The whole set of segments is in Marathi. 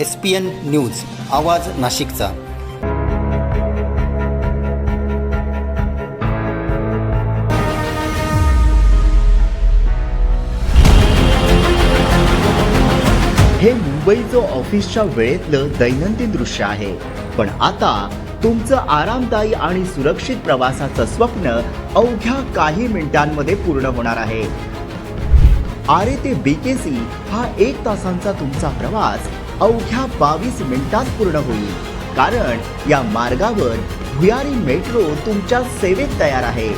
एस पी एन न्यूज आवाज नाशिकचा. हे मुंबईचं ऑफिसच्या वेळेतलं दैनंदिन दृश्य आहे पण आता तुमचं आरामदायी आणि सुरक्षित प्रवासाचं स्वप्न अवघ्या काही मिनिटांमध्ये पूर्ण होणार आहे. आरे ते बीकेसी हा एक तासांचा तुमचा प्रवास अवघ्या बावीस मिनिटात पूर्ण होईल. कारण या मार्गावर भुयारी मेट्रो तुमच्या सेवेत तयार आहे.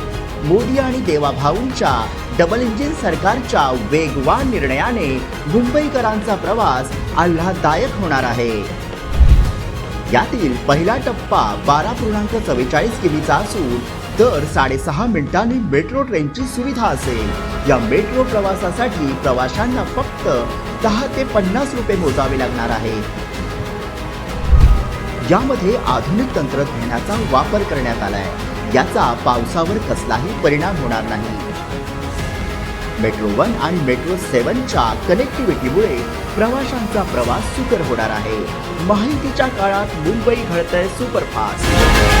मोदी आणि देवाभाऊंच्या डबल इंजिन सरकारच्या वेगवान निर्णयाने मुंबईकरांचा प्रवास आल्हाददायक होणार आहे. यातील पहिला टप्पा बारा पूर्णांक चव्वेचाळीस किमीचा असून तर साडेसहा मिनिटांनी मेट्रो ट्रेनची सुविधा असेल. या मेट्रो प्रवासासाठी प्रवाशांना फक्त दहा ते पन्नास रुपये मोजावे लागणार आहे यामध्ये आधुनिक तंत्रज्ञानाचा वापर करण्यात आलाय. याचा पावसावर कसलाही परिणाम होणार नाही. मेट्रो वन आणि मेट्रो सेवनच्या कनेक्टिव्हिटीमुळे प्रवाशांचा प्रवास सुकर होणार आहे. माहितीच्या काळात मुंबई घडतंय सुपरफास्ट.